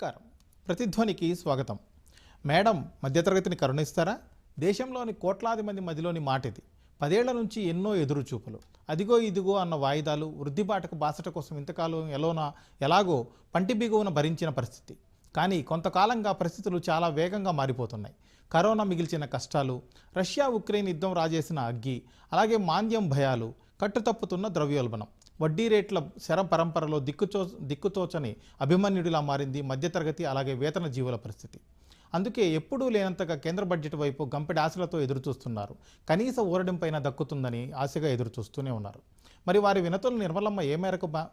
నమస్కారం. ప్రతిధ్వనికి స్వాగతం. మేడం మధ్యతరగతిని కరుణిస్తారా? దేశంలోని కోట్లాది మంది మదిలోని మాట ఇది పదేళ్ళ నుంచి ఎన్నో ఎదురుచూపులు. అదిగో ఇదిగో అన్న వాయిదాలు వృద్ధిబాటకు బాసట కోసం ఇంతకాలం ఎలోనా ఎలాగో పంటి బిగువున భరించిన పరిస్థితి. కానీ కొంతకాలంగా పరిస్థితులు చాలా వేగంగా మారిపోతున్నాయి. కరోనా మిగిల్చిన కష్టాలు రష్యా ఉక్రెయిన్ యుద్ధం రాజేసిన అగ్గి అలాగే మాంద్యం భయాలు కట్టుతప్పుతున్న ద్రవ్యోల్బణం. వడ్డీ రేట్ల శరం పరంపరలో దిక్కుచో దిక్కుతోచని అభిమన్యుడిలా మారింది మధ్యతరగతి అలాగే వేతన జీవుల పరిస్థితి. అందుకే ఎప్పుడూ లేనంతగా కేంద్ర బడ్జెట్ వైపు గంపెడి ఆశలతో ఎదురుచూస్తున్నారు. కనీస ఊరడింపైన దక్కుతుందని ఆశగా ఎదురుచూస్తూనే ఉన్నారు. మరి వారి వినతులు నిర్మలమ్మ ఏ మేరకు మ-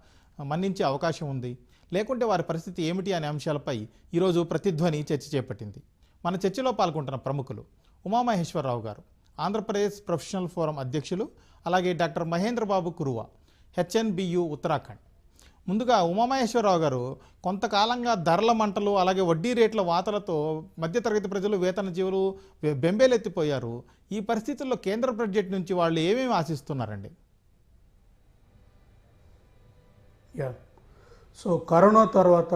మన్నించే అవకాశం ఉంది? లేకుంటే వారి పరిస్థితి ఏమిటి అనే అంశాలపై ఈరోజు ప్రతిధ్వని చర్చ చేపట్టింది. మన చర్చలో పాల్గొంటున్న ప్రముఖులు ఉమామహేశ్వరరావు గారు ఆంధ్రప్రదేశ్ ప్రొఫెషనల్ ఫోరం అధ్యక్షులు అలాగే డాక్టర్ మహేంద్రబాబు కురువా హెచ్ఎన్బియు ఉత్తరాఖండ్. ముందుగా ఉమామహేశ్వరరావు గారు కొంతకాలంగా ధరల మంటలు అలాగే వడ్డీ రేట్ల వాతలతో మధ్యతరగతి ప్రజలు వేతన జీవులు బెంబేలెత్తిపోయారు. ఈ పరిస్థితుల్లో కేంద్ర బడ్జెట్ నుంచి వాళ్ళు ఏమేమి ఆశిస్తున్నారండి? యా. సో కరోనా తర్వాత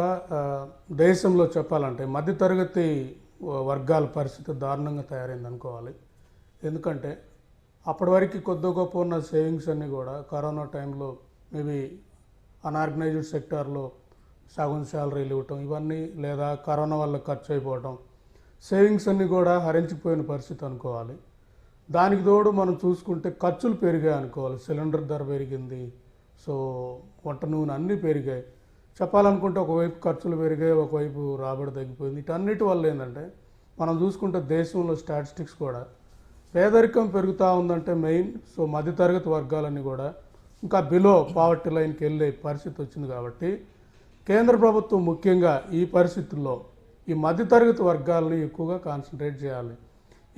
దేశంలో చెప్పాలంటే మధ్యతరగతి వర్గాల పరిస్థితి దారుణంగా తయారైంది అనుకోవాలి ఎందుకంటే అప్పటి వరకు కొద్ది గొప్ప ఉన్న సేవింగ్స్ అన్నీ కూడా కరోనా టైంలో మేబీ అన్ఆర్గనైజ్డ్ సెక్టార్లో సగం శాలరీలు ఇవ్వటం ఇవన్నీ లేదా కరోనా వల్ల ఖర్చు అయిపోవటం సేవింగ్స్ అన్నీ కూడా హరించిపోయిన పరిస్థితి అనుకోవాలి. దానికి తోడు మనం చూసుకుంటే ఖర్చులు పెరిగాయి అనుకోవాలి. సిలిండర్ ధర పెరిగింది. సో వంట నూనె అన్నీ పెరిగాయి. చెప్పాలనుకుంటే ఒకవైపు ఖర్చులు పెరిగాయి ఒకవైపు రాబడి తగ్గిపోయింది. వీటన్నిటి వల్ల ఏంటంటే మనం చూసుకుంటే దేశంలో స్టాటిస్టిక్స్ కూడా పేదరికం పెరుగుతూ ఉందంటే మెయిన్ సో మధ్యతరగతి వర్గాలన్నీ కూడా ఇంకా బిలో పావర్టీ లైన్కి వెళ్ళే పరిస్థితి వచ్చింది కాబట్టి కేంద్ర ప్రభుత్వం ముఖ్యంగా ఈ పరిస్థితుల్లో ఈ మధ్యతరగతి వర్గాలని ఎక్కువగా కాన్సన్ట్రేట్ చేయాలి.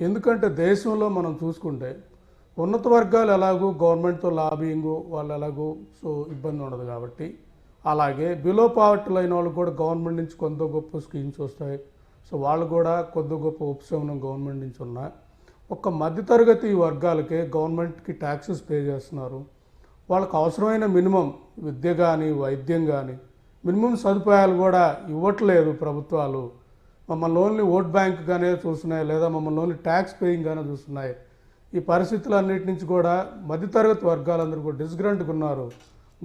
ఎందుకంటే దేశంలో మనం చూసుకుంటే ఉన్నత వర్గాలు ఎలాగో గవర్నమెంట్తో లాబింగ్ వాళ్ళు ఎలాగో సో ఇబ్బంది ఉండదు కాబట్టి. అలాగే బిలో పావర్టీ లైన్ వాళ్ళు కూడా గవర్నమెంట్ నుంచి కొంత గొప్ప స్కీమ్స్ వస్తాయి. సో వాళ్ళు కూడా కొద్ది గొప్ప ఉపశమనం గవర్నమెంట్ నుంచి ఉన్నాయి ఒక మధ్యతరగతి వర్గాలకే గవర్నమెంట్కి ట్యాక్సెస్ పే చేస్తున్నారు. వాళ్ళకు అవసరమైన మినిమం విద్య కానీ వైద్యం కానీ మినిమం సదుపాయాలు కూడా ఇవ్వట్లేదు ప్రభుత్వాలు. మమ్మల్ని ఓన్లీ ఓట్ బ్యాంక్గానే చూస్తున్నాయి లేదా మమ్మల్ని ఓన్లీ ట్యాక్స్ పేయింగ్గానే చూస్తున్నాయి. ఈ పరిస్థితులన్నిటి నుంచి కూడా మధ్యతరగతి వర్గాలందరూ కూడా డిస్గ్రంట్గా ఉన్నారు.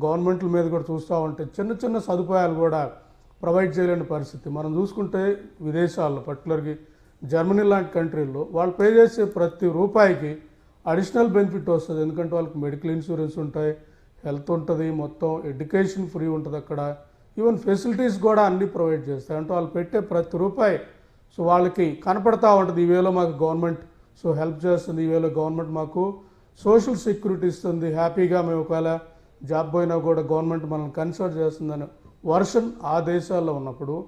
గవర్నమెంట్ల మీద కూడా చూస్తూ ఉంటే చిన్న చిన్న సదుపాయాలు కూడా ప్రొవైడ్ చేయలేని పరిస్థితి. మనం చూసుకుంటే విదేశాల్లో పర్టికులర్గా జర్మనీ లాంటి కంట్రీల్లో వాళ్ళు పే చేసే ప్రతి రూపాయికి అడిషనల్ బెనిఫిట్ వస్తుంది. ఎందుకంటే వాళ్ళకి మెడికల్ ఇన్సూరెన్స్ ఉంటాయి హెల్త్ ఉంటుంది మొత్తం ఎడ్యుకేషన్ ఫ్రీ ఉంటుంది అక్కడ. ఈవెన్ ఫెసిలిటీస్ కూడా అన్నీ ప్రొవైడ్ చేస్తాయి. అంటే వాళ్ళు పెట్టే ప్రతి రూపాయి సో వాళ్ళకి కనపడతా ఉంటుంది. ఈ వేలో మాకు గవర్నమెంట్ సో హెల్ప్ చేస్తుంది. ఈ వేలో గవర్నమెంట్ మాకు సోషల్ సెక్యూరిటీ ఇస్తుంది. హ్యాపీగా మేము ఒకవేళ జాబ్ పోయినా కూడా గవర్నమెంట్ మనల్ని కన్సల్ట్ చేస్తుందని వర్షన్ ఆ దేశాల్లో ఉన్నప్పుడు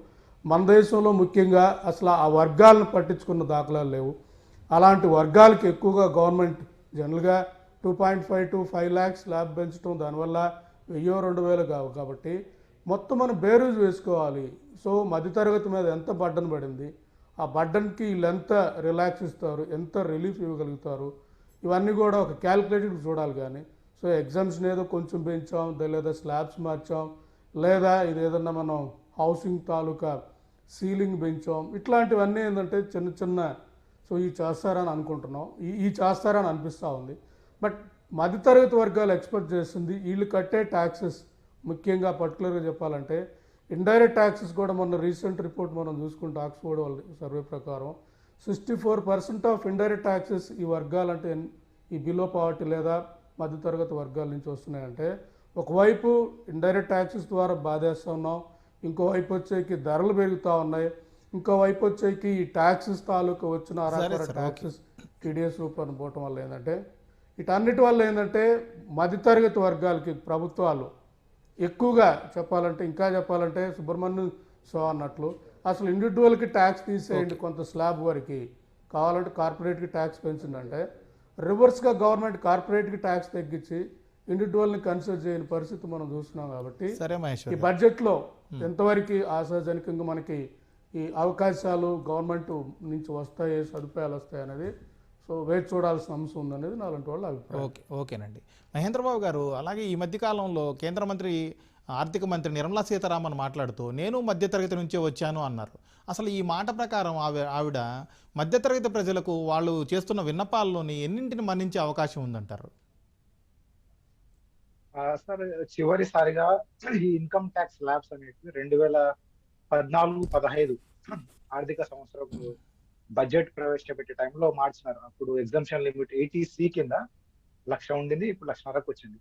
మన దేశంలో ముఖ్యంగా అసలు ఆ వర్గాలను పట్టించుకున్న దాఖలాలు లేవు. అలాంటి వర్గాలకి ఎక్కువగా గవర్నమెంట్ జనరల్గా two point five to five lakhs lab పెంచడం దానివల్ల వెయ్యో రెండు వేలు కావు కాబట్టి మొత్తం మనం బేరూజ్ వేసుకోవాలి. సో మధ్యతరగతి మీద ఎంత బడ్డన్ పడింది ఆ బడ్డన్కి వీళ్ళు ఎంత రిలాక్స్ ఇస్తారు ఎంత రిలీఫ్ ఇవ్వగలుగుతారు ఇవన్నీ కూడా ఒక క్యాలిక్యులేటెడ్ చూడాలి కానీ. సో ఎగ్జామ్స్ని ఏదో కొంచెం పెంచాం లేదా స్లాబ్స్ మార్చాం లేదా ఇది ఏదన్నా మనం హౌసింగ్ తాలూకా సీలింగ్ పెంచాం ఇట్లాంటివన్నీ ఏంటంటే చిన్న చిన్న సో ఈ చేస్తారని అనుకుంటున్నాం. ఈ ఈ చేస్తారని అనిపిస్తూ ఉంది. బట్ మధ్యతరగతి వర్గాలు ఎక్స్పెక్ట్ చేస్తుంది వీళ్ళు కట్టే ట్యాక్సెస్ ముఖ్యంగా పర్టికులర్గా చెప్పాలంటే ఇండైరెక్ట్ ట్యాక్సెస్ కూడా మొన్న రీసెంట్ రిపోర్ట్ మనం చూసుకుంటే ఆక్స్ఫోర్డ్ వాళ్ళ సర్వే ప్రకారం sixty four percent of indirect taxes ఈ వర్గాలంటే ఈ బిలో పావర్టీ లేదా మధ్యతరగతి వర్గాల నుంచి వస్తున్నాయంటే ఒకవైపు ఇండైరెక్ట్ ట్యాక్సెస్ ద్వారా బాధేస్తున్నాం ఇంకోవైపు వచ్చేకి ధరలు పెరుగుతూ ఉన్నాయి. ఇంకోవైపు వచ్చేకి ఈ ట్యాక్సెస్ తాలూకు వచ్చిన అరాకొర సరే, ట్యాక్సెస్ టీడీఎస్ రూపాయలు పోవటం వల్ల ఏంటంటే వీటన్నిటి వల్ల ఏంటంటే మధ్యతరగతి వర్గాలకి ప్రభుత్వాలు ఎక్కువగా చెప్పాలంటే ఇంకా చెప్పాలంటే సుబ్రహ్మణ్యం సో అన్నట్లు అసలు ఇండివిజువల్కి ట్యాక్స్ తీసేయండి కొంత స్లాబ్ వరకు. కావాలంటే కార్పొరేట్కి ట్యాక్స్ పెంచిందంటే రివర్స్గా గవర్నమెంట్ కార్పొరేట్కి ట్యాక్స్ తగ్గించి ఇండివిజువల్ని కన్సిడర్ చేయని పరిస్థితి మనం చూస్తున్నాం కాబట్టి సరే ఈ బడ్జెట్లో ఎంతవరకు ఆశాజనకంగా మనకి ఈ అవకాశాలు గవర్నమెంట్ నుంచి వస్తాయి సదుపాయాలు వస్తాయి అనేది సో వేచి చూడాల్సిన అంశం ఉందనేది నాలాంటి వాళ్ళ అభిప్రాయం. ఓకే ఓకేనండి. మహేంద్రబాబు గారు అలాగే ఈ మధ్య కాలంలో కేంద్ర మంత్రి ఆర్థిక మంత్రి నిర్మలా సీతారామన్ మాట్లాడుతూ నేను మధ్యతరగతి నుంచే వచ్చాను అన్నారు. అసలు ఈ మాట ప్రకారం ఆవి ఆవిడ మధ్యతరగతి ప్రజలకు వాళ్ళు చేస్తున్న విన్నపాల్లోని ఎన్నింటిని మన్నించే అవకాశం ఉందంటారు? సార్ చివరిసారిగా ఈ ఇన్కమ్ ట్యాక్స్ ల్యాబ్స్ అనేటివి రెండు వేల పద్నాలుగు పదహైదు ఆర్థిక సంవత్సరం బడ్జెట్ ప్రవేశపెట్టే టైంలో మార్చినారు. అప్పుడు ఎగ్జామ్షన్ లిమిట్ ఎయిటీ సి కింద లక్ష ఉండింది ఇప్పుడు లక్షన్నరకు వచ్చింది.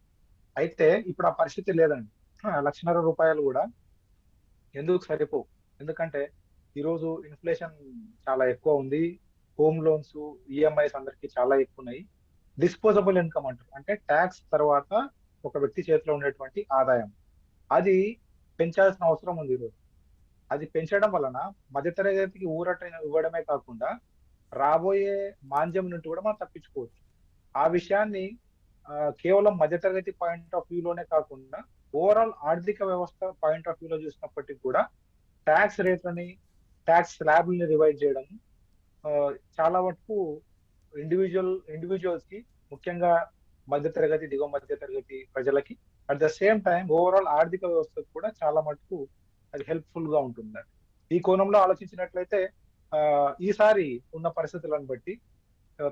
అయితే ఇప్పుడు ఆ పరిస్థితి లేదండి. లక్షన్నర రూపాయలు కూడా ఎందుకు సరిపోవు? ఎందుకంటే ఈరోజు ఇన్ఫ్లేషన్ చాలా ఎక్కువ ఉంది. హోమ్ లోన్స్ ఈఎంఐస్ అందరికి చాలా ఎక్కువ ఉన్నాయి. డిస్పోజబుల్ ఇన్కమ్ అంటారు. అంటే ట్యాక్స్ తర్వాత ఒక వ్యక్తి చేతిలో ఉండేటువంటి ఆదాయం. అది పెంచాల్సిన అవసరం ఉంది ఈరోజు. అది పెంచడం వలన మధ్యతరగతికి ఊరట ఇవ్వడమే కాకుండా రాబోయే మాంద్యం నుండి కూడా మనం తప్పించుకోవచ్చు. ఆ విషయాన్ని కేవలం మధ్యతరగతి పాయింట్ ఆఫ్ వ్యూలోనే కాకుండా ఓవరాల్ ఆర్థిక వ్యవస్థ పాయింట్ ఆఫ్ వ్యూలో చూసినప్పటికీ కూడా ట్యాక్స్ రేట్లని ట్యాక్స్ స్లాబ్ని రివైజ్ చేయడం చాలా మటుకు ఇండివిజువల్ ఇండివిజువల్స్కి ముఖ్యంగా మధ్యతరగతి దిగువ మధ్యతరగతి ప్రజలకి. At the same time overall ఆర్థిక వ్యవస్థకు కూడా చాలా మటుకు అది హెల్ప్ఫుల్గా ఉంటుంది. ఈ కోణంలో ఆలోచించినట్లయితే ఈసారి ఉన్న పరిస్థితులను బట్టి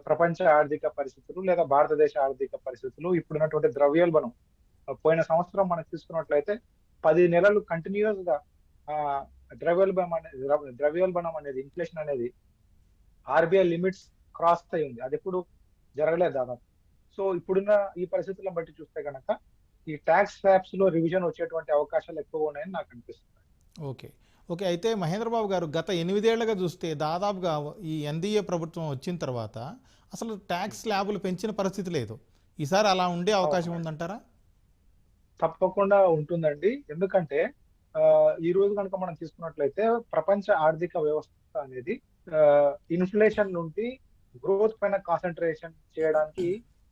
ప్రపంచ ఆర్థిక పరిస్థితులు లేదా భారతదేశ ఆర్థిక పరిస్థితులు ఇప్పుడున్నటువంటి ద్రవ్యోల్బణం పోయిన సంవత్సరం మనం తీసుకున్నట్లయితే పది నెలలు కంటిన్యూస్గా ద్రవ్యోల్బణం అనేది ద్రవ్యోల్బణం అనేది ఇన్ఫ్లేషన్ అనేది ఆర్బీఐ లిమిట్స్ క్రాస్ అయి ఉంది. అది ఎప్పుడు జరగలేదు దాదాపు. సో ఇప్పుడున్న ఈ పరిస్థితులను బట్టి చూస్తే కనుక ఈ ట్యాక్స్ స్లాబ్స్లో రివిజన్ వచ్చేటువంటి అవకాశాలు ఎక్కువ ఉన్నాయని నాకు అనిపిస్తుంది. ఓకే. ఓకే అయితే మహేంద్రబాబు గారు గత ఎనిమిదేళ్ళుగా చూస్తే దాదాపుగా ఈ ఎన్డీఏ ప్రభుత్వం వచ్చిన తర్వాత అసలు ట్యాక్స్ స్లాబులు పెంచిన పరిస్థితి లేదు. ఈసారి అలా ఉండే అవకాశం ఉందంటారా? తప్పకుండా ఉంటుందండి. ఎందుకంటే ఆ, ఈ రోజు కనుక మనం తీసుకున్నట్లయితే ప్రపంచ ఆర్థిక వ్యవస్థ అనేది ఇన్ఫ్లేషన్ నుండి గ్రోత్ పైన కాన్సన్ట్రేషన్ చేయడానికి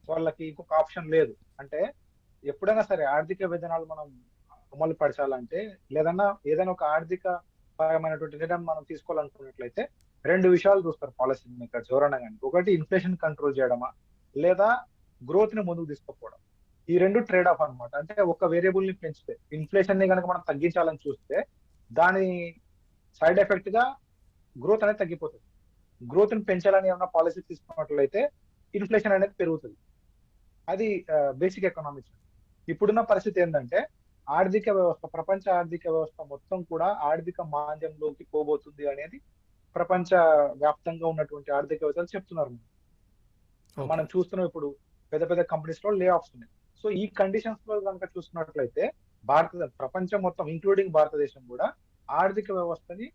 వాళ్ళకి ఇంకొక ఆప్షన్ లేదు. అంటే ఎప్పుడైనా సరే ఆర్థిక విధానాలు మనం అమలు పరచాలంటే లేదన్నా ఏదైనా ఒక ఆర్థిక పరమైనటువంటి నిర్ణయం మనం తీసుకోవాలనుకున్నట్లయితే రెండు విషయాలు చూస్తారు పాలసీ మేకర్స్ ఎవరైనా కానీ. ఒకటి ఇన్ఫ్లేషన్ కంట్రోల్ చేయడమా? లేదా గ్రోత్ని ముందుకు తీసుకుపోవడం. ఈ రెండు ట్రేడ్ ఆఫ్ అన్నమాట. అంటే ఒక వేరియబుల్ని పెంచితే ఇన్ఫ్లేషన్ని కనుక మనం తగ్గించాలని చూస్తే దాని సైడ్ ఎఫెక్ట్గా గ్రోత్ అనేది తగ్గిపోతుంది. గ్రోత్ని పెంచాలని ఏమైనా పాలసీ తీసుకున్నట్లయితే ఇన్ఫ్లేషన్ అనేది పెరుగుతుంది. అది బేసిక్ ఎకనామిక్స్ ఇప్పుడున్న పరిస్థితి ఏంటంటే ఆర్థిక వ్యవస్థ ప్రపంచ ఆర్థిక వ్యవస్థ మొత్తం కూడా ఆర్థిక మాంద్యంలోకి పోబోతుంది అనేది ప్రపంచ వ్యాప్తంగా ఉన్నటువంటి ఆర్థిక వ్యవస్థలు చెప్తున్నారు. మనం చూస్తున్నాం ఇప్పుడు పెద్ద పెద్ద కంపెనీస్లో లే ఆఫ్స్ ఉన్నాయి. సో ఈ కండిషన్స్లో కనుక చూసుకున్నట్లయితే భారత ప్రపంచం మొత్తం ఇంక్లూడింగ్ భారతదేశం కూడా ఆర్థిక వ్యవస్థని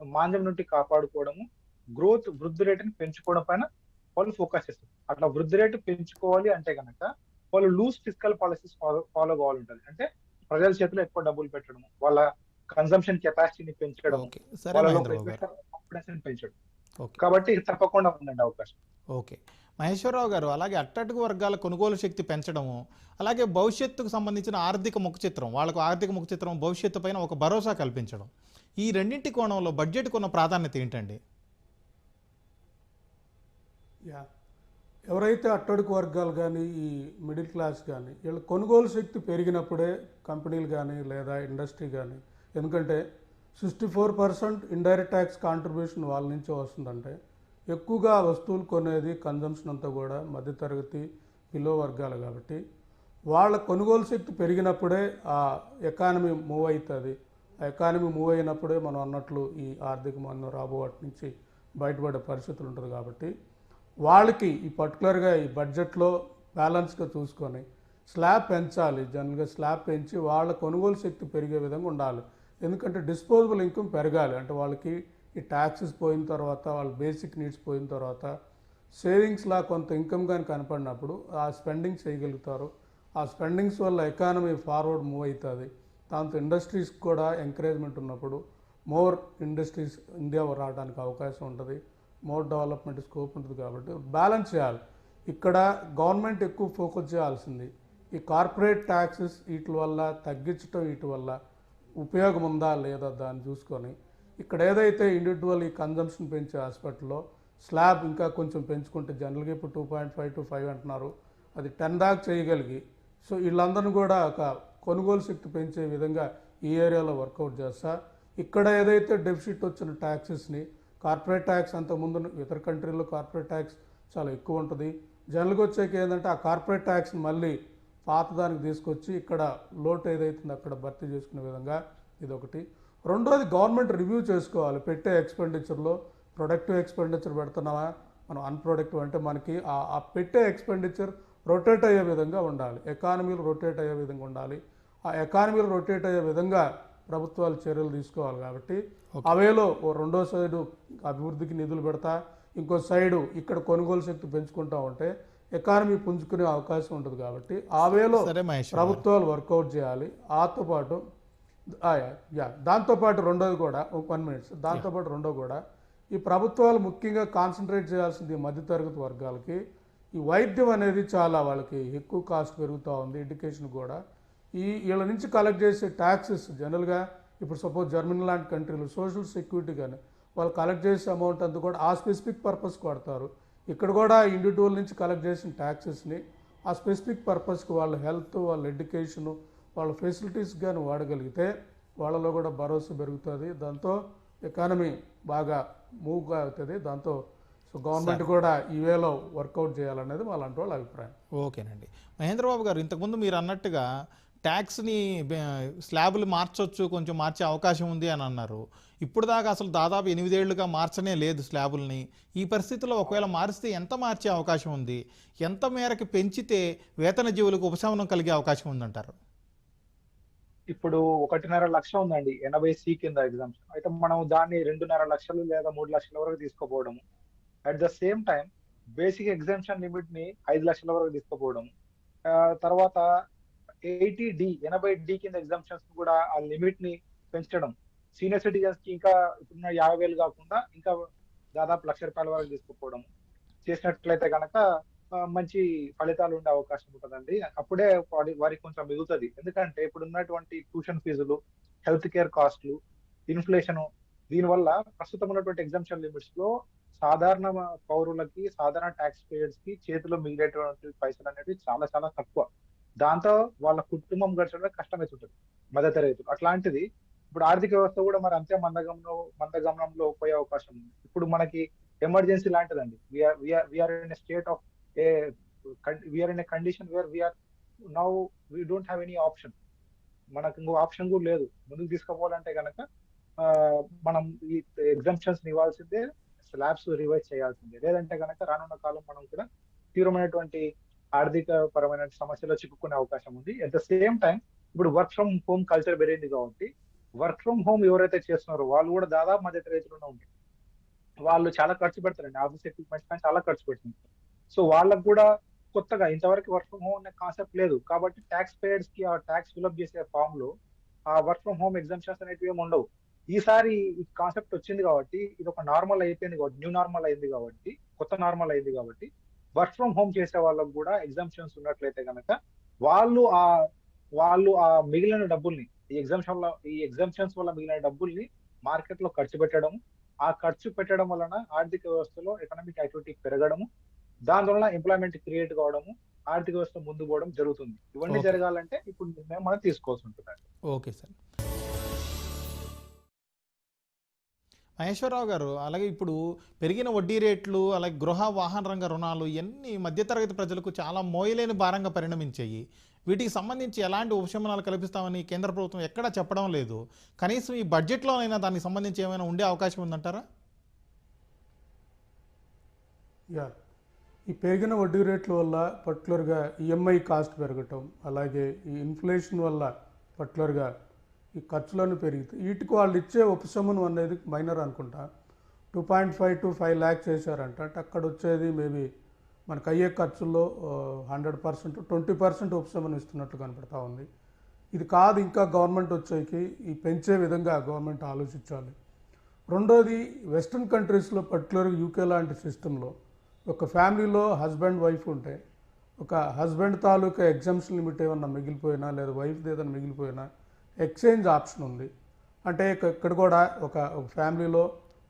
మాంద్యం నుండి కాపాడుకోవడము గ్రోత్ వృద్ధి రేటుని పెంచుకోవడం పైన వాళ్ళు ఫోకస్ చేస్తారు. అట్లా వృద్ధి రేటు పెంచుకోవాలి అంటే కనుక వాళ్ళు loose physical policies follow follow కావాలి ఉంటుంది అంటే ప్రజల చేతిలో ఎక్కువ డబ్బులు పెట్టడం వాళ్ళ కన్సంప్షన్ కెపాసిటీని పెంచడం వాళ్ళలో కాన్ఫిడెన్స్ పెంచడం. కాబట్టి తప్పకుండా ఉందండి అవకాశం. ఓకే. మహేశ్వరరావు గారు అలాగే అట్టడుగు వర్గాల కొనుగోలు శక్తి పెంచడము అలాగే భవిష్యత్తుకు సంబంధించిన ఆర్థిక ముఖ చిత్రం వాళ్ళకు ఆర్థిక ముఖ చిత్రం భవిష్యత్తు పైన ఒక భరోసా కల్పించడం. ఈ రెండింటి కోణంలో బడ్జెట్కు ఉన్న ప్రాధాన్యత ఏంటండి? యా. ఎవరైతే అట్టడుగు వర్గాలు కానీ ఈ మిడిల్ క్లాస్ కానీ వీళ్ళ కొనుగోలు శక్తి పెరిగినప్పుడే కంపెనీలు కానీ లేదా ఇండస్ట్రీ కానీ ఎందుకంటే sixty four percent indirect tax contribution వాళ్ళ నుంచే వస్తుందంటే ఎక్కువగా వస్తువులు కొనేది కన్జంప్షన్ అంతా కూడా మధ్యతరగతి బిలో వర్గాలు కాబట్టి వాళ్ళ కొనుగోలు శక్తి పెరిగినప్పుడే ఆ ఎకానమీ మూవ్ అవుతుంది. ఆ ఎకానమీ మూవ్ అయినప్పుడే మనం అన్నట్లు ఈ ఆర్థిక మందం రాబోవాటి నుంచి బయటపడే పరిస్థితులు ఉంటుంది కాబట్టి వాళ్ళకి ఈ పర్టికులర్గా ఈ బడ్జెట్లో బ్యాలెన్స్గా చూసుకొని స్లాబ్ పెంచాలి. జనరల్గా స్లాబ్ పెంచి వాళ్ళ కొనుగోలు శక్తి పెరిగే విధంగా ఉండాలి. ఎందుకంటే డిస్పోజబుల్ ఇన్కమ్ పెరగాలి. అంటే వాళ్ళకి ఈ ట్యాక్సెస్ పోయిన తర్వాత వాళ్ళ బేసిక్ నీడ్స్ పోయిన తర్వాత సేవింగ్స్లా కొంత ఇన్కమ్ కానీ కనపడినప్పుడు ఆ స్పెండింగ్ చేయగలుగుతారు. ఆ స్పెండింగ్స్ వల్ల ఎకానమీ ఫార్వర్డ్ మూవ్ అవుతుంది. దాంతో ఇండస్ట్రీస్కి కూడా ఎంకరేజ్మెంట్ ఉన్నప్పుడు మోర్ ఇండస్ట్రీస్ ఇండియా రావడానికి అవకాశం ఉంటుంది. మోర్ డెవలప్మెంట్ స్కోప్ ఉంటుంది కాబట్టి బ్యాలెన్స్ చేయాలి. ఇక్కడ గవర్నమెంట్ ఎక్కువ ఫోకస్ చేయాల్సింది ఈ కార్పొరేట్ ట్యాక్సెస్ వీటి వల్ల తగ్గించడం వీటి వల్ల ఉపయోగం ఉందా లేదా దాన్ని చూసుకొని ఇక్కడ ఏదైతే ఇండివిజువల్ ఈ కన్జంప్షన్ పెంచే హాస్పిటల్లో స్లాబ్ ఇంకా కొంచెం పెంచుకుంటే జనరల్గా ఇప్పుడు two point five to five అంటున్నారు. అది టెన్ దాకా చేయగలిగి సో వీళ్ళందరినీ కూడా ఒక కొనుగోలు శక్తి పెంచే విధంగా ఈ ఏరియాలో వర్కౌట్ చేస్తా. ఇక్కడ ఏదైతే డెఫిసిట్ వచ్చిన ట్యాక్సెస్ని కార్పొరేట్ ట్యాక్స్ అంత ముందు ఇతర కంట్రీలో కార్పొరేట్ ట్యాక్స్ చాలా ఎక్కువ ఉంటుంది. జనరల్గా వచ్చేకి ఏంటంటే ఆ కార్పొరేట్ ట్యాక్స్ని మళ్ళీ పాతదానికి తీసుకొచ్చి ఇక్కడ లోటు ఏదైతుందో అక్కడ భర్తీ చేసుకునే విధంగా ఇదొకటి. రెండోది గవర్నమెంట్ రివ్యూ చేసుకోవాలి. పెట్టే ఎక్స్పెండిచర్లో ప్రొడక్టివ్ ఎక్స్పెండిచర్ పెడుతున్నావా మనం అన్ప్రొడక్టివ్ అంటే మనకి ఆ ఆ పెట్టే ఎక్స్పెండిచర్ రొటేట్ అయ్యే విధంగా ఉండాలి. ఎకానమీలు రొటేట్ అయ్యే విధంగా ఉండాలి. ఆ ఎకానమీలు రొటేట్ అయ్యే విధంగా ప్రభుత్వాలు చర్యలు తీసుకోవాలి కాబట్టి అవేలో ఓ రెండో సైడు అభివృద్ధికి నిధులు పెడతా ఇంకో సైడు ఇక్కడ కొనుగోలు శక్తి పెంచుకుంటా ఉంటే ఎకానమీ పుంజుకునే అవకాశం ఉంటుంది కాబట్టి ఆ వేలో ప్రభుత్వాలు వర్కౌట్ చేయాలి. ఆతో పాటు ఆ, యా, దాంతోపాటు రెండోది కూడా వన్ మినిట్స్ దాంతోపాటు రెండో కూడా ఈ ప్రభుత్వాలు ముఖ్యంగా కాన్సన్ట్రేట్ చేయాల్సింది మధ్యతరగతి వర్గాలకి. ఈ వైద్యం అనేది చాలా వాళ్ళకి ఎక్కువ కాస్ట్ పెరుగుతూ ఉంది. ఎడ్యుకేషన్ కూడా ఈ వీళ్ళ నుంచి కలెక్ట్ చేసే ట్యాక్సెస్ జనరల్గా ఇప్పుడు సపోజ్ జర్మనీ లాంటి కంట్రీలు సోషల్ సెక్యూరిటీ కానీ వాళ్ళు కలెక్ట్ చేసే అమౌంట్ అంతా కూడా ఆ స్పెసిఫిక్ పర్పస్కి వాడతారు. ఇక్కడ కూడా ఇండివిజువల్ నుంచి కలెక్ట్ చేసిన ట్యాక్సెస్ని ఆ స్పెసిఫిక్ పర్పస్కి వాళ్ళ హెల్త్ వాళ్ళ ఎడ్యుకేషను వాళ్ళ ఫెసిలిటీస్ కానీ వాడగలిగితే వాళ్ళలో కూడా భరోసా పెరుగుతుంది. దాంతో ఎకానమీ బాగా మూవ్గా అవుతుంది. దాంతో సో గవర్నమెంట్ కూడా ఈ వేలో వర్కౌట్ చేయాలనేది వాళ్ళంటి వాళ్ళ అభిప్రాయం. ఓకేనండి. మహేంద్రబాబు గారు ఇంతకుముందు మీరు అన్నట్టుగా ట్యాక్స్ని స్లాబులు మార్చొచ్చు కొంచెం మార్చే అవకాశం ఉంది అని అన్నారు. ఇప్పుడు దాకా అసలు దాదాపు ఎనిమిదేళ్ళుగా మార్చనే లేదు స్లాబుల్ని. ఈ పరిస్థితిలో ఒకవేళ మారిస్తే ఎంత మార్చే అవకాశం ఉంది? ఎంత మేరకు పెంచితే వేతన జీవులకు ఉపశమనం కలిగే అవకాశం ఉందంటారు? ఇప్పుడు ఒకటిన్నర లక్ష ఉందండి ఎనభై సి కింద ఎగ్జామ్స్. అయితే మనం దాన్ని రెండున్నర లక్షలు లేదా మూడు లక్షల వరకు తీసుకుపోవడము. At the same time basic exemption లిమిట్ని ఐదు లక్షల వరకు తీసుకోపోవడం తర్వాత ఎయిటీ డి ఎనభై డి కింద ఎగ్జామ్షన్స్ కూడా ఆ లిమిట్ని పెంచడం. సీనియర్ సిటిజన్స్కి ఇంకా ఇప్పుడున్న యాభై వేలు కాకుండా ఇంకా దాదాపు లక్ష రూపాయల వరకు తీసుకుపోవడం. చేసినట్లయితే కనుక మంచి ఫలితాలు ఉండే అవకాశం ఉంటుందండి. అప్పుడే వారికి కొంచెం మిగులుతుంది. ఎందుకంటే ఇప్పుడు ఉన్నటువంటి ట్యూషన్ ఫీజులు హెల్త్ కేర్ కాస్ట్లు ఇన్ఫ్లేషన్ దీనివల్ల ప్రస్తుతం ఉన్నటువంటి ఎగ్జామ్షన్ లిమిట్స్లో సాధారణ పౌరులకి సాధారణ ట్యాక్స్ పేయర్స్కి చేతిలో మిగిలేటువంటి పైసలు అనేవి చాలా చాలా తక్కువ. దాంతో వాళ్ళ కుటుంబం గడచడం కష్టమవుతుంటుంది మధ్యతరగతులు. అట్లాంటిది ఇప్పుడు ఆర్థిక వ్యవస్థ కూడా మరి అంతే మందగమనంలో మందగమనంలో పోయే అవకాశం ఉంది. ఇప్పుడు మనకి emergency లాంటిదండి. We're in state of a we're in condition where we're now we don't have any option మనకు ఇంకో ఆప్షన్ కూడా లేదు. ముందుకు తీసుకుపోవాలంటే కనుక మనం ఈ ఎగ్జామ్షన్స్ ఇవ్వాల్సిందే స్లాబ్స్ రివైజ్ చేయాల్సిందే. లేదంటే కనుక రానున్న కాలం మనం కూడా తీవ్రమైనటువంటి ఆర్థిక పరమైన సమస్యలో చిక్కుకునే అవకాశం ఉంది. అట్ ద సేమ్ టైం ఇప్పుడు వర్క్ ఫ్రమ్ హోమ్ కల్చర్ పెరిగింది కాబట్టి వర్క్ ఫ్రమ్ హోమ్ ఎవరైతే చేస్తున్నారో వాళ్ళు కూడా దాదాపు మధ్య తరగతిలోనే ఉంటారు వాళ్ళు చాలా ఖర్చు పెడతారండి. ఆఫీస్ ఎక్విప్మెంట్స్ కానీ చాలా ఖర్చు పెడుతున్నారు సో వాళ్ళకు కూడా కొత్తగా ఇంతవరకు వర్క్ ఫ్రమ్ హోమ్ అనే కాన్సెప్ట్ లేదు. కాబట్టి ట్యాక్స్ పేయర్స్కి ఆ ట్యాక్స్ ఫిల్అప్ చేసే ఫామ్లో ఆ వర్క్ ఫ్రమ్ హోమ్ ఎగ్జామ్షన్స్ అనేటివి ఏమి ఉండవు. ఈసారి ఈ కాన్సెప్ట్ వచ్చింది కాబట్టి ఇది ఒక నార్మల్ అయిపోయింది కాబట్టి న్యూ నార్మల్ అయింది కాబట్టి కొత్త నార్మల్ అయింది కాబట్టి వర్క్ ఫ్రమ్ హోమ్ చేసే వాళ్ళకు కూడా ఎగ్జామ్షన్స్ ఉన్నట్లయితే కనుక వాళ్ళు ఆ వాళ్ళు ఆ మిగిలిన డబ్బుల్ని ఈ ఎగ్జామ్షన్ ఈ ఎగ్జామ్షన్స్ వల్ల మిగిలిన డబ్బుల్ని మార్కెట్లో ఖర్చు పెట్టడం ఆ ఖర్చు పెట్టడం వలన ఆర్థిక వ్యవస్థలో ఎకనామిక్ యాక్టివిటీ పెరగడము దాని వలన ఎంప్లాయ్మెంట్ క్రియేట్ కావడము ఆర్థిక వ్యవస్థ ముందు పోవడం జరుగుతుంది. ఇవన్నీ. జరగాలంటే ఇప్పుడు నిర్ణయం మనం తీసుకోవాల్సి ఉంటుంది ఓకే సార్. మహేశ్వరరావు గారు అలాగే ఇప్పుడు పెరిగిన వడ్డీ రేట్లు అలాగే గృహ వాహన రంగ రుణాలు ఇవన్నీ మధ్యతరగతి ప్రజలకు చాలా మోయలేని భారంగా పరిణమించాయి. వీటికి సంబంధించి ఎలాంటి ఉపశమనాలు కల్పిస్తామని కేంద్ర ప్రభుత్వం ఎక్కడా చెప్పడం లేదు. కనీసం ఈ బడ్జెట్లోనైనా దానికి సంబంధించి ఏమైనా ఉండే అవకాశం ఉందంటారా? యా. ఈ పెరిగిన వడ్డీ రేట్ల వల్ల పర్టికులర్గా ఈఎంఐ కాస్ట్ పెరగటం అలాగే ఈ ఇన్ఫ్లేషన్ వల్ల పర్టికులర్గా ఈ ఖర్చులను పెరిగితే వీటికి వాళ్ళు ఇచ్చే ఉపశమనం అనేది మైనర్ అనుకుంటా. Two point five to five lakhs చేశారంట. అంటే అక్కడ వచ్చేది మేబీ మనకు అయ్యే ఖర్చుల్లో హండ్రెడ్ పర్సెంట్ ట్వంటీ పర్సెంట్ ఉపశమనం ఇస్తున్నట్టు కనపడతా ఉంది. ఇది కాదు ఇంకా గవర్నమెంట్ వచ్చేకి ఈ పెంచే విధంగా గవర్నమెంట్ ఆలోచించాలి. రెండోది వెస్ట్రన్ కంట్రీస్లో పర్టికులర్గా యూకే లాంటి సిస్టంలో ఒక ఫ్యామిలీలో హస్బెండ్ వైఫ్ ఉంటే ఒక హస్బెండ్ తాలూకా ఎగ్జామ్స్ లిమిట్ ఏమన్నా మిగిలిపోయినా లేదా వైఫ్ది ఏదైనా మిగిలిపోయినా ఎక్స్చేంజ్ ఆప్షన్ ఉంది. అంటే ఇక్కడ కూడా ఒక ఫ్యామిలీలో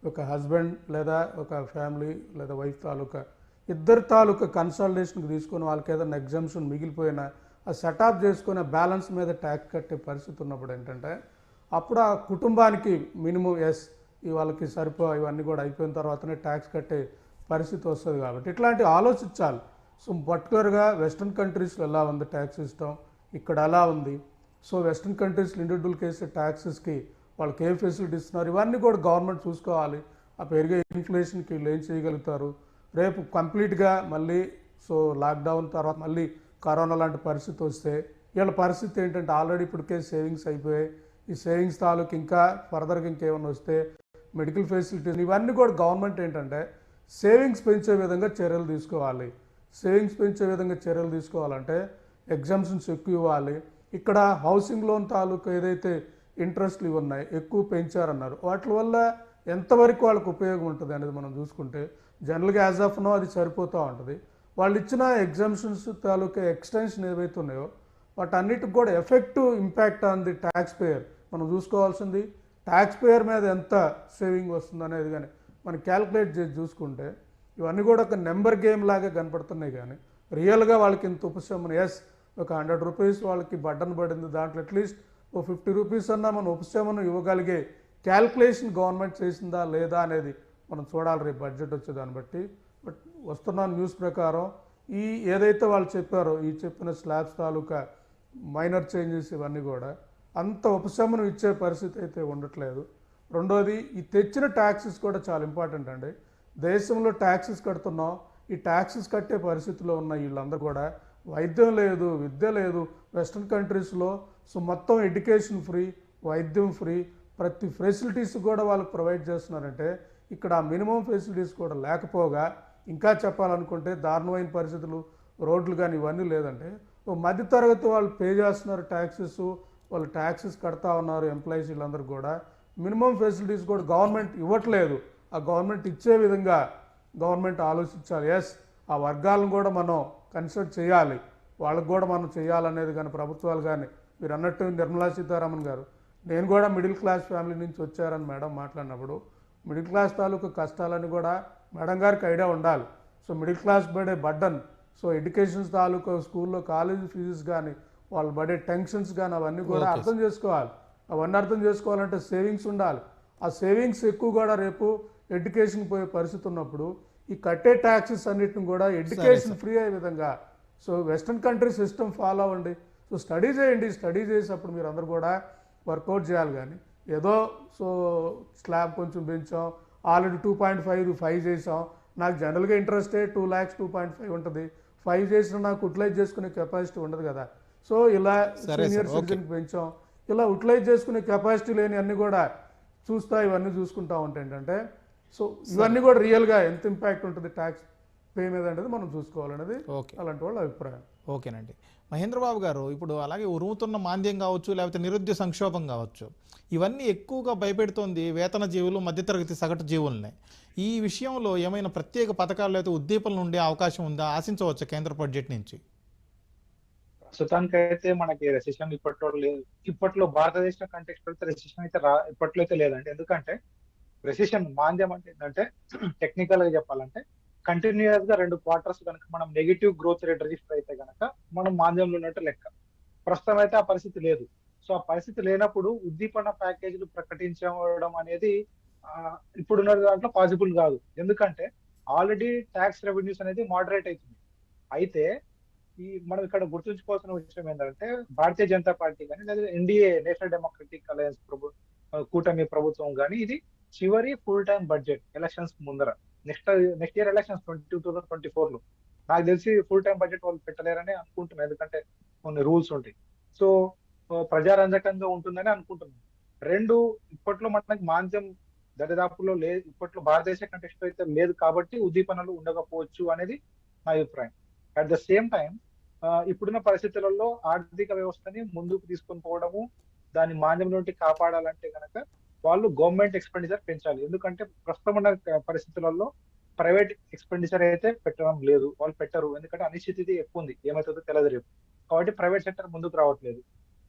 ఒక హస్బెండ్ లేదా ఒక ఫ్యామిలీ లేదా వైఫ్ తాలూకా ఇద్దరు తాలూకా కన్సల్టేషన్కి తీసుకొని వాళ్ళకి ఏదైనా ఎగ్జామ్షన్ మిగిలిపోయిన ఆ సెటప్ చేసుకునే బ్యాలెన్స్ మీద ట్యాక్స్ కట్టే పరిస్థితి ఉన్నప్పుడు ఏంటంటే అప్పుడు ఆ కుటుంబానికి మినిమం ఎస్ వాళ్ళకి సరిపో ఇవన్నీ కూడా అయిపోయిన తర్వాతనే ట్యాక్స్ కట్టే పరిస్థితి వస్తుంది కాబట్టి ఇట్లాంటివి ఆలోచించాలి. సో పర్టికులర్గా వెస్ట్రన్ కంట్రీస్లో ఎలా ఉంది ట్యాక్స్ సిస్టమ్? ఇక్కడ ఎలా ఉంది? సో వెస్ట్రన్ కంట్రీస్లో ఇండివిజువల్ కేసు ట్యాక్సెస్కి వాళ్ళకి ఏ ఫెసిలిటీ ఇస్తున్నారు? ఇవన్నీ కూడా గవర్నమెంట్ చూసుకోవాలి. ఆ పెరిగే ఇన్ఫ్లేషన్కి వీళ్ళు ఏం చేయగలుగుతారు? రేపు కంప్లీట్గా మళ్ళీ సో లాక్డౌన్ తర్వాత మళ్ళీ కరోనా లాంటి పరిస్థితి వస్తే వీళ్ళ పరిస్థితి ఏంటంటే ఆల్రెడీ ఇప్పటికే సేవింగ్స్ అయిపోయాయి. ఈ సేవింగ్స్ తాలూకు ఇంకా ఫర్దర్గా ఇంకేమైనా వస్తే మెడికల్ ఫెసిలిటీస్ ఇవన్నీ కూడా గవర్నమెంట్ ఏంటంటే సేవింగ్స్ పెంచే విధంగా చర్యలు తీసుకోవాలి. సేవింగ్స్ పెంచే విధంగా చర్యలు తీసుకోవాలంటే ఎగ్జామ్షన్స్ ఎక్కువ ఇవ్వాలి. ఇక్కడ హౌసింగ్ లోన్ తాలూకు ఏదైతే ఇంట్రెస్ట్లు ఇవి ఉన్నాయి ఎక్కువ పెంచారన్నారు. వాటి వల్ల ఎంతవరకు వాళ్ళకి ఉపయోగం ఉంటుంది అనేది మనం చూసుకుంటే జనరల్గా యాజ్ ఆఫ్ నో అది సరిపోతూ ఉంటుంది. వాళ్ళు ఇచ్చిన ఎగ్జామ్షన్స్ తాలూకా ఎక్స్టెన్షన్ ఏవైతే ఉన్నాయో వాటన్నిటికి కూడా effective impact on the tax payer మనం చూసుకోవాల్సింది ట్యాక్స్ పేయర్ మీద ఎంత సేవింగ్ వస్తుంది అనేది కానీ మనం క్యాలిక్యులేట్ చేసి చూసుకుంటే ఇవన్నీ కూడా ఒక నెంబర్ గేమ్ లాగా కనపడుతున్నాయి కానీ రియల్గా వాళ్ళకి ఇంత ఉపశమనం ఎస్ ఒక హండ్రెడ్ రూపీస్ వాళ్ళకి బటన్ పడింది. దాంట్లో అట్లీస్ట్ ఓ ఫిఫ్టీ రూపీస్ అన్నా మనం ఉపశమనం ఇవ్వగలిగే క్యాల్కులేషన్ గవర్నమెంట్ చేసిందా లేదా అనేది మనం చూడాలి. రేపు బడ్జెట్ వచ్చే దాన్ని బట్టి. బట్ వస్తున్న న్యూస్ ప్రకారం ఈ ఏదైతే వాళ్ళు చెప్పారో ఈ చెప్పిన స్లాబ్స్ తాలూకా మైనర్ చేంజెస్ ఇవన్నీ కూడా అంత ఉపశమనం ఇచ్చే పరిస్థితి అయితే ఉండట్లేదు. రెండోది ఈ తెచ్చిన ట్యాక్సెస్ కూడా చాలా ఇంపార్టెంట్ అండి. దేశంలో ట్యాక్సెస్ కడుతున్నాం. ఈ ట్యాక్సెస్ కట్టే పరిస్థితిలో ఉన్న వీళ్ళందరూ కూడా వైద్యం లేదు విద్య లేదు. వెస్ట్రన్ కంట్రీస్లో సో మొత్తం ఎడ్యుకేషన్ ఫ్రీ వైద్యం ఫ్రీ. ప్రతి ఫెసిలిటీస్ కూడా వాళ్ళకి ప్రొవైడ్ చేస్తున్నారంటే ఇక్కడ ఆ మినిమం ఫెసిలిటీస్ కూడా లేకపోగా ఇంకా చెప్పాలనుకుంటే దారుణమైన పరిస్థితులు రోడ్లు కానీ ఇవన్నీ లేదంటే ఓ మధ్యతరగతి వాళ్ళు పే చేస్తున్నారు ట్యాక్సెస్. వాళ్ళు ట్యాక్సెస్ కడతా ఉన్నారు ఎంప్లాయీస్ వీళ్ళందరూ కూడా. మినిమం ఫెసిలిటీస్ కూడా గవర్నమెంట్ ఇవ్వట్లేదు. ఆ గవర్నమెంట్ ఇచ్చే విధంగా గవర్నమెంట్ ఆలోచించాలి. ఎస్ ఆ వర్గాలను కూడా మనం కన్సిడర్ చేయాలి. వాళ్ళకు కూడా మనం చేయాలనేది కానీ ప్రభుత్వాలు కానీ మీరు అన్నట్టు నిర్మలా సీతారామన్ గారు నేను కూడా మిడిల్ క్లాస్ ఫ్యామిలీ నుంచి వచ్చారని మేడం మాట్లాడినప్పుడు మిడిల్ క్లాస్ తాలూకు కష్టాలని కూడా మేడం గారికి ఐడియా ఉండాలి. సో మిడిల్ క్లాస్ పడే బడ్డన్ సో ఎడ్యుకేషన్స్ తాలూకు స్కూల్లో కాలేజ్ ఫీజెస్ కానీ వాళ్ళు పడే టెన్షన్స్ కానీ అవన్నీ కూడా అర్థం చేసుకోవాలి. అవన్నీ అర్థం చేసుకోవాలంటే సేవింగ్స్ ఉండాలి. ఆ సేవింగ్స్ ఎక్కువ కూడా రేపు ఎడ్యుకేషన్ పోయే పరిస్థితి ఉన్నప్పుడు ఈ కట్టే ట్యాక్సెస్ అన్నిటిని కూడా ఎడ్యుకేషన్ ఫ్రీ అయ్యే విధంగా. So western country system follow అవ్వండి. సో స్టడీ చేయండి. స్టడీ చేసేటప్పుడు మీరు అందరు కూడా వర్కౌట్ చేయాలి కానీ. ఏదో సో స్లాబ్ కొంచెం పెంచాం. Already two point five five చేసాం. నాకు జనరల్గా ఇంట్రెస్టే two lakhs two point five ఉంటుంది. ఫైవ్ చేసిన నాకు యూటిలైజ్ చేసుకునే కెపాసిటీ ఉండదు కదా. సో ఇలా సీనియర్. సిటిజన్కి పెంచాం. ఇలా యూటిలైజ్ చేసుకునే కెపాసిటీ లేని అన్ని కూడా చూస్తా ఇవన్నీ చూసుకుంటా ఉంటే ఏంటంటే సో ఇవన్నీ కూడా రియల్గా ఎంత ఇంపాక్ట్ ఉంటుంది ట్యాక్స్ పే మీద అనేది మనం చూసుకోవాలనేది ఓకే అలాంటి వాళ్ళ అభిప్రాయం. ఓకేనండి. మహేంద్రబాబు గారు ఇప్పుడు అలాగే ఉరుముతున్న మాంద్యం కావచ్చు లేకపోతే నిరుద్యోగ సంక్షోభం కావచ్చు ఇవన్నీ ఎక్కువగా భయపెడుతోంది వేతన జీవులు మధ్యతరగతి సగటు జీవుల్ని. ఈ విషయంలో ఏమైనా ప్రత్యేక పథకాలు లేకపోతే ఉద్దీపనలు ఉండే అవకాశం ఉందా? ఆశించవచ్చు కేంద్ర బడ్జెట్ నుంచి? ప్రస్తుతానికైతే మనకి రెసిషన్ ఇప్పట్లో లేదు. ఇప్పట్లో భారతదేశం కంటెక్స్ట్ అయితే రెసిషన్ అయితే రా ఇప్పట్లో అయితే లేదండి. ఎందుకంటే రెసిషన్ మాంద్యం అంటే ఏంటంటే టెక్నికల్గా చెప్పాలంటే కంటిన్యూస్గా రెండు క్వార్టర్స్ కనుక మనం నెగిటివ్ గ్రోత్ రేట్ రిజిస్టర్ అయితే కనుక మనం మాంద్యంలో ఉన్నట్టు లెక్క. ప్రస్తుతం అయితే ఆ పరిస్థితి లేదు. సో ఆ పరిస్థితి లేనప్పుడు ఉద్దీపన ప్యాకేజీలు ప్రకటించడం అనేది ఇప్పుడున్న దాంట్లో పాసిబుల్ కాదు. ఎందుకంటే ఆల్రెడీ ట్యాక్స్ రెవెన్యూస్ అనేది మోడరేట్ అవుతుంది. అయితే ఈ మనం ఇక్కడ గుర్తుంచుకోవాల్సిన విషయం ఏంటంటే భారతీయ జనతా పార్టీ కానీ లేదా ఎన్డీఏ నేషనల్ డెమోక్రటిక్ అలయన్స్ ప్రభు కూటమి ప్రభుత్వం కానీ ఇది చివరి ఫుల్ టైం బడ్జెట్ ఎలక్షన్స్ ముందర. Next next year elections twenty two thousand twenty ఫోర్లో నాకు తెలిసి ఫుల్ టైం బడ్జెట్ వాళ్ళు పెట్టలేరని అనుకుంటున్నాను ఎందుకంటే కొన్ని రూల్స్ ఉంటాయి. సో ప్రజారంజకంగా ఉంటుందని అనుకుంటున్నాను రెండు ఇప్పట్లో మనకి మాంద్యం దరిదాపులో లేదు ఇప్పట్లో భారతదేశ కంటెక్స్ట్ అయితే లేదు కాబట్టి ఉద్దీపనలు ఉండకపోవచ్చు అనేది నా అభిప్రాయం. అట్ ద సేమ్ టైం ఇప్పుడున్న పరిస్థితులలో ఆర్థిక వ్యవస్థని ముందుకు తీసుకొని పోవడము దాని మాంద్యం నుండి కాపాడాలంటే కనుక వాళ్ళు గవర్నమెంట్ ఎక్స్పెండిచర్ పెంచాలి. ఎందుకంటే ప్రస్తుతం ఉన్న పరిస్థితులలో ప్రైవేట్ ఎక్స్పెండిచర్ అయితే పెట్టడం లేదు. వాళ్ళు పెట్టరు. ఎందుకంటే అనిశ్చితి ఎక్కువ ఉంది. ఏమవుతుందో తెలియదు రేపు. కాబట్టి ప్రైవేట్ సెక్టర్ ముందుకు రావట్లేదు.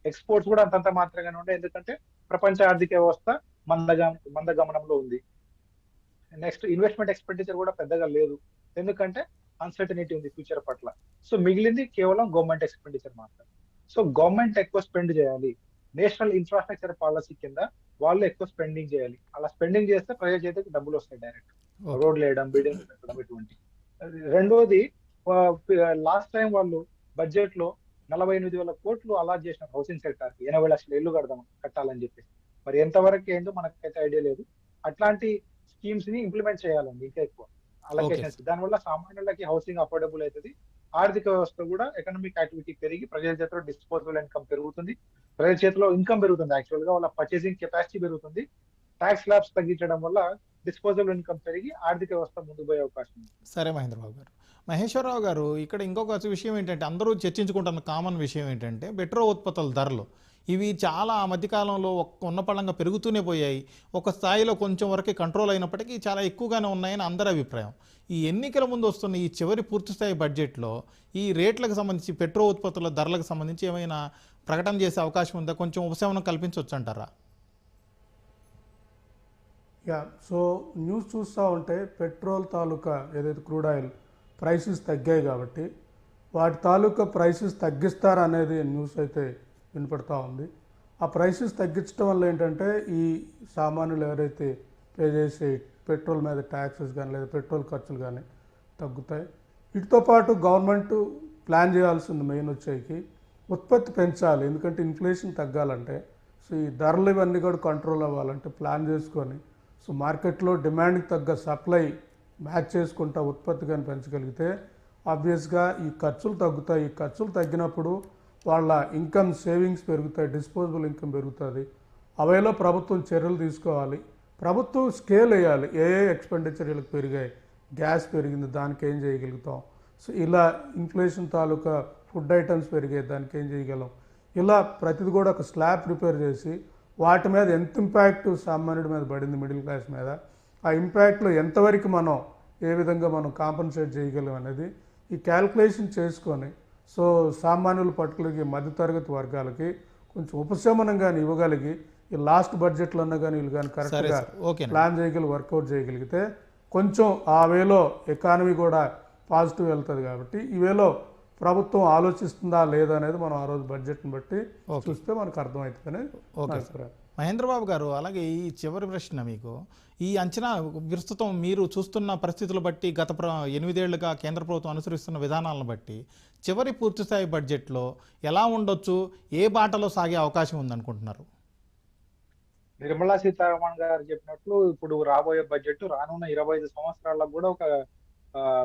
ఎక్స్పోర్ట్స్ కూడా అంతంత మాత్రంగానే ఉండే. ఎందుకంటే ప్రపంచ ఆర్థిక వ్యవస్థ మందగా మందగమనంలో ఉంది. నెక్స్ట్ ఇన్వెస్ట్మెంట్ ఎక్స్పెండిచర్ కూడా పెద్దగా లేదు. ఎందుకంటే అన్సర్టనిటీ ఉంది ఫ్యూచర్ పట్ల. సో మిగిలింది కేవలం గవర్నమెంట్ ఎక్స్పెండిచర్ మాత్రం సో గవర్నమెంట్ ఎక్కువ స్పెండ్ చేయాలి. నేషనల్ ఇన్ఫ్రాస్ట్రక్చర్ పాలసీ కింద వాళ్ళు ఎక్కువ స్పెండింగ్ చేయాలి. అలా స్పెండింగ్ చేస్తే ప్రజల చేతికి డబ్బులు వస్తాయి డైరెక్ట్. రోడ్లు వేయడం బిల్డింగ్ పెట్టడం ఇటువంటి. రెండోది లాస్ట్ టైం వాళ్ళు బడ్జెట్లో నలభై ఎనిమిది వేల కోట్లు అలాట్ చేసిన హౌసింగ్ సెక్టర్కి ఎనభై లక్షల ఇల్లు కడదాం కట్టాలని చెప్పేసి. మరి ఎంతవరకు ఏందో మనకైతే ఐడియా లేదు. అట్లాంటి స్కీమ్స్ని ఇంప్లిమెంట్ చేయాలండి ఇంకా ఎక్కువ. అలొకేషన్స్. దానివల్ల సామాన్యులకి హౌసింగ్ అఫోర్డబుల్ అవుతుంది ఆర్థిక వ్యవస్థ కూడా ఎకనామిక్ యాక్టివిటీ పెరిగి ప్రజల చేతిలో డిస్పోజబుల్ ఇన్కమ్ పెరుగుతుంది. ప్రజల చేతిలో ఇన్కమ్ పెరుగుతుంది. యాక్చువల్గా వాళ్ళ పర్చేసింగ్ కెపాసిటీ పెరుగుతుంది. ట్యాక్స్ ల్యాబ్స్ తగ్గించడం వల్ల డిస్పోజబుల్ ఇన్కమ్ పెరిగి ఆర్థిక వ్యవస్థ ముందుకు పోయే అవకాశం ఉంది. సరే మహేంద్రబాబు గారు. మహేశ్వరరావు గారు ఇక్కడ ఇంకొక విషయం ఏంటంటే అందరూ చర్చించుకుంటున్న కామన్ విషయం ఏంటంటే పెట్రో ఉత్పత్తుల ధరలు. ఇవి చాలా ఆ మధ్యకాలంలో ఒక్క ఉన్నపళంగా పెరుగుతూనే పోయాయి. ఒక స్థాయిలో కొంచెం వరకే కంట్రోల్ అయినప్పటికీ చాలా ఎక్కువగానే ఉన్నాయని అందరి అభిప్రాయం. ఈ ఎన్నికల ముందు వస్తున్న ఈ చివరి పూర్తిస్థాయి బడ్జెట్లో ఈ రేట్లకు సంబంధించి పెట్రో ఉత్పత్తుల ధరలకు సంబంధించి ఏమైనా ప్రకటన చేసే అవకాశం ఉందా? కొంచెం ఉపశమనం కల్పించవచ్చు అంటారా యా సో న్యూస్ చూస్తూ ఉంటే పెట్రోల్ తాలూకా ఏదైతే క్రూడ్ ఆయిల్ ప్రైసెస్ తగ్గాయి కాబట్టి వాటి తాలూకా ప్రైసెస్ తగ్గిస్తారనేది న్యూస్ అయితే వినపడతా ఉంది. ఆ ప్రైసెస్ తగ్గించడం వల్ల ఏంటంటే ఈ సామాన్యులు ఎవరైతే పే చేసే పెట్రోల్ మీద ట్యాక్సెస్ కానీ లేదా పెట్రోల్ ఖర్చులు కానీ తగ్గుతాయి. వీటితో పాటు గవర్నమెంట్ ప్లాన్ చేయాల్సింది మెయిన్ వచ్చేకి ఉత్పత్తి పెంచాలి. ఎందుకంటే ఇన్ఫ్లేషన్ తగ్గాలంటే సో ఈ ధరలు ఇవన్నీ కూడా కంట్రోల్ అవ్వాలంటే ప్లాన్ చేసుకొని సో మార్కెట్లో డిమాండ్కి తగ్గ సప్లై మ్యాచ్ చేసుకుంటా ఉత్పత్తి కానీ పెంచగలిగితే ఆబ్వియస్గా ఈ ఖర్చులు తగ్గుతాయి. ఈ ఖర్చులు తగ్గినప్పుడు వాళ్ళ ఇన్కమ్ సేవింగ్స్ పెరుగుతాయి డిస్పోజబుల్ ఇన్కమ్ పెరుగుతుంది. అవేలో ప్రభుత్వం చర్యలు తీసుకోవాలి. ప్రభుత్వం స్కేల్ వేయాలి. ఏ ఏ ఎక్స్పెండిచర్లకు పెరిగాయి. గ్యాస్ పెరిగింది. దానికి ఏం చేయగలుగుతాం? సో ఇలా ఇన్ఫ్లేషన్ తాలూకా ఫుడ్ ఐటమ్స్ పెరిగాయి. దానికి ఏం చేయగలం? ఇలా ప్రతిది కూడా ఒక స్లాబ్ ప్రిపేర్ చేసి వాటి మీద ఎంత ఇంపాక్ట్ సామాన్యుడి మీద పడింది? మిడిల్ క్లాస్ మీద. ఆ ఇంపాక్ట్లో ఎంతవరకు మనం ఏ విధంగా మనం కాంపన్సేట్ చేయగలం అనేది ఈ క్యాల్కులేషన్ చేసుకొని సో సామాన్యుల పట్టులకి మధ్యతరగతి వర్గాలకి కొంచెం ఉపశమనం కానీ ఇవ్వగలిగి లాస్ట్ బడ్జెట్లో అన్నా కానీ వీళ్ళు కానీ కరెక్ట్గా ప్లాన్ చేయగలి వర్కౌట్ చేయగలిగితే కొంచెం ఆ వేలో ఎకానమీ కూడా పాజిటివ్ వెళ్తుంది కాబట్టి ఈ వేలో ప్రభుత్వం ఆలోచిస్తుందా లేదా అనేది మనం ఆ రోజు బడ్జెట్ని బట్టి. చూస్తే మనకు అర్థమవుతుందని అభిప్రాయం. మహేంద్రబాబు గారు అలాగే ఈ చివరి ప్రశ్న మీకు ఈ అంచనా ప్రస్తుతం మీరు చూస్తున్న పరిస్థితులు బట్టి గత ప్ర ఎనిమిదేళ్ళుగా కేంద్ర ప్రభుత్వం అనుసరిస్తున్న విధానాలను బట్టి చివరి పూర్తిస్థాయి బడ్జెట్లో ఎలా ఉండొచ్చు ఏ బాటలో సాగే అవకాశం ఉందనుకుంటున్నారు? నిర్మలా సీతారామన్ గారు చెప్పినట్లు ఇప్పుడు రాబోయే బడ్జెట్ రానున్న ఇరవై ఐదు సంవత్సరాలకు కూడా ఒక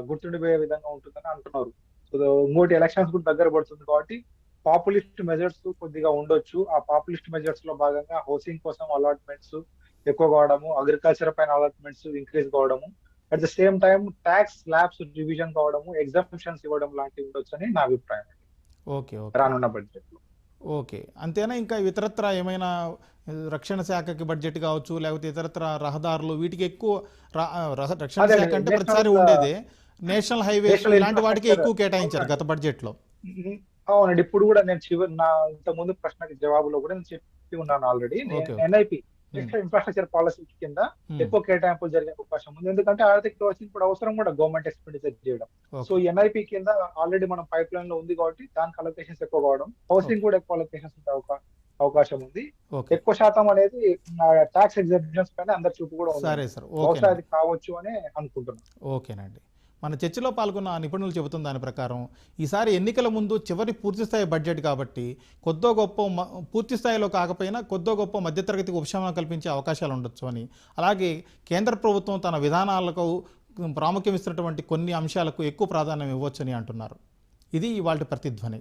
గుర్తుండిపోయే విధంగా ఉంటుందని అంటున్నారు. సో ఇంకోటి ఎలక్షన్స్ కూడా దగ్గర పడుతుంది కాబట్టి పాపులిస్ట్ మెజర్స్ కొద్దిగా ఉండొచ్చు. ఆ పాపులిస్ట్ మెజర్స్లో భాగంగా హౌసింగ్ కోసం అలాట్మెంట్స్ ఎక్కువ కావడము అగ్రికల్చర్ పైన అలాట్మెంట్స్ ఇంక్రీజ్ కావడము at the same time tax slabs revision కావడము ఎగ్జామ్షన్స్ ఇవ్వడం లాంటివి ఉండొచ్చు అని నా అభిప్రాయం. ఓకే రానున్న బడ్జెట్ ఓకే. అంతేనా? ఇంకా ఇతరత్ర ఏమైనా రక్షణ శాఖకి బడ్జెట్ కావచ్చు లేకపోతే ఇతరత్ర రహదారులు వీటికి ఎక్కువ రక్షణ శాఖ అంటే ప్రతిసారి ఉండేదే నేషనల్ national ఇలాంటి వాటికి ఎక్కువ. కేటాయించారు గత బడ్జెట్లో మ్మ్. అవునండి ఇప్పుడు కూడా నేను చివరి నా ఇంత ముందు ప్రశ్నకి జవాబులో కూడా నేను చెప్పి ఉన్నాను already. NIP national infrastructure policy కింద. ఎక్కువ కేటాయింపులు జరిగే అవకాశం ఉంది ఎందుకంటే ఆర్థిక వ్యవస్థ ఇప్పుడు అవసరం కూడా గవర్నమెంట్ ఎక్స్పెండిచర్ చేయడం. సో ఎన్ఐపి కింద ఆల్రెడీ మనం పైప్ లైన్లో ఉంది కాబట్టి దానికి అలొకేషన్స్ ఎక్కువ కావడం హౌసింగ్ కూడా ఎక్కువ అలొకేషన్స్ ఉండే అవకా- అవకాశం ఉంది ఎక్కువ శాతం అనేది ట్యాక్స్ ఎగ్జామ్షన్స్ పైన అందరి చూపు కూడా సరే సార్ బహుశా అది కావచ్చు అని అనుకుంటున్నాను. ఓకేనండి. మన చర్చలో పాల్గొన్న నిపుణులు చెబుతున్న దాని ప్రకారం ఈసారి ఎన్నికల ముందు చివరి పూర్తిస్థాయి బడ్జెట్ కాబట్టి కొద్దో గొప్ప పూర్తి స్థాయిలో కాకపోయినా కొద్దో గొప్ప మధ్యతరగతికి ఉపశమనం కల్పించే అవకాశాలు ఉండొచ్చు అని. అలాగే కేంద్ర ప్రభుత్వం తన విధానాలకు ప్రాముఖ్యం ఇస్తున్నటువంటి కొన్ని అంశాలకు ఎక్కువ ప్రాధాన్యం ఇవ్వచ్చని అంటున్నారు. ఇది ఇవాళ ప్రతిధ్వని.